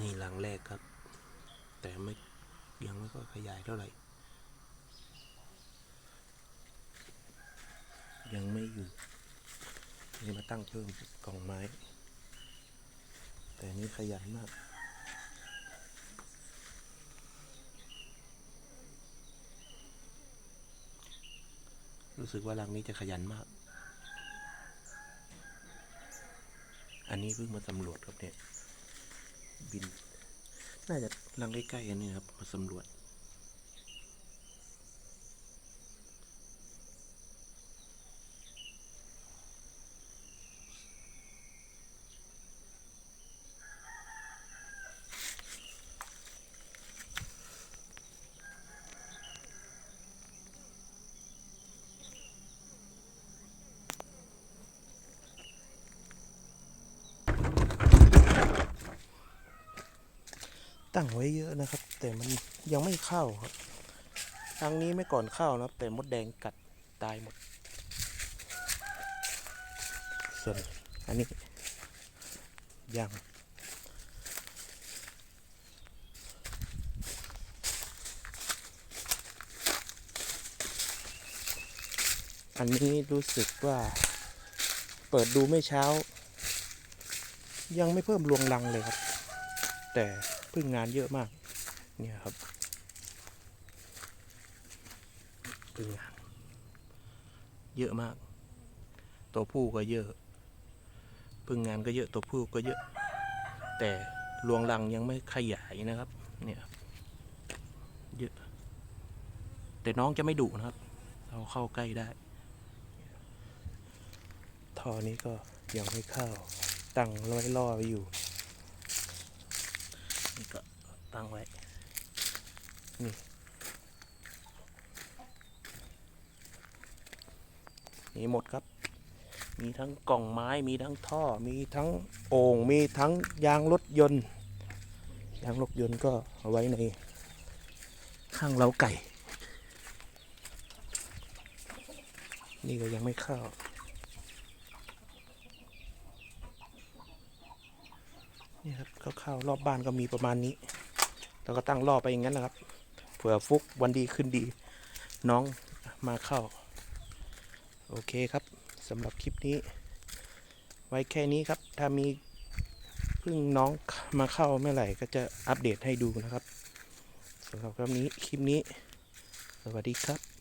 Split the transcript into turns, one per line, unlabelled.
นี่หลังแรกครับ แต่ไม่ยังไม่ค่อยขยายเท่าไหร่ ยังไม่อยู่นี่มาตั้งเพิ่มกล่องไม้ แต่นี่ขยายมากรู้สึกว่ารังนี้จะขยันมาก อันนี้เพิ่งมาสำรวจครับเนี่ย บิน น่าจะลังใกล้ๆกันนี่ครับ มาสำรวจ ตั้งไว้เยอะนะครับ แต่มันยังไม่เข้าครับครั้งนี้ไม่ก่อนเข้านะครับ แต่มดแดงกัดตายหมด ส่วนอันนี้ยังอันนี้รู้สึกว่า เปิดดูไม่เช้า ยังไม่เพิ่มรวงรังเลยครับ แต่พิ่งงานเยอะมาก เนี่ยครับพิ่งงาน เยอะมาก ตัวผู้ก็เยอะพิ่งงานก็เยอะตัวผู้ก็เยอะ แต่รวงรังยังไม่ขยายนะครับ เนี่ยเยอะ แต่น้องจะไม่ดุนะครับ เราเข้าใกล้ได้ท่อนี้ก็ยังไม่เข้า ตั้งร้อยล่ออยู่ นี่ก็ตั้งไว้ นี่มีหมดครับ มีทั้งกล่องไม้ มีทั้งท่อ มีทั้งโอ่ง มีทั้งยางรถยนต์ ยางรถยนต์ก็เอาไว้ในข้างเล้าไก่ นี่ก็ยังไม่เข้า นี่ครับคร่าวๆรอบบ้านก็มีประมาณนี้ แล้วก็ตั้งรอบไปอย่างนั้นนะครับ เผื่อฟุกวันดีขึ้นดี น้องมาเข้า โอเคครับสำหรับคลิปนี้ ไว้แค่นี้ครับ ถ้ามีพิ่งน้องมาเข้าเมื่อไหร่ก็จะอัปเดตให้ดูนะครับสำหรับคลิปนี้คลิปนี้ สวัสดีครับ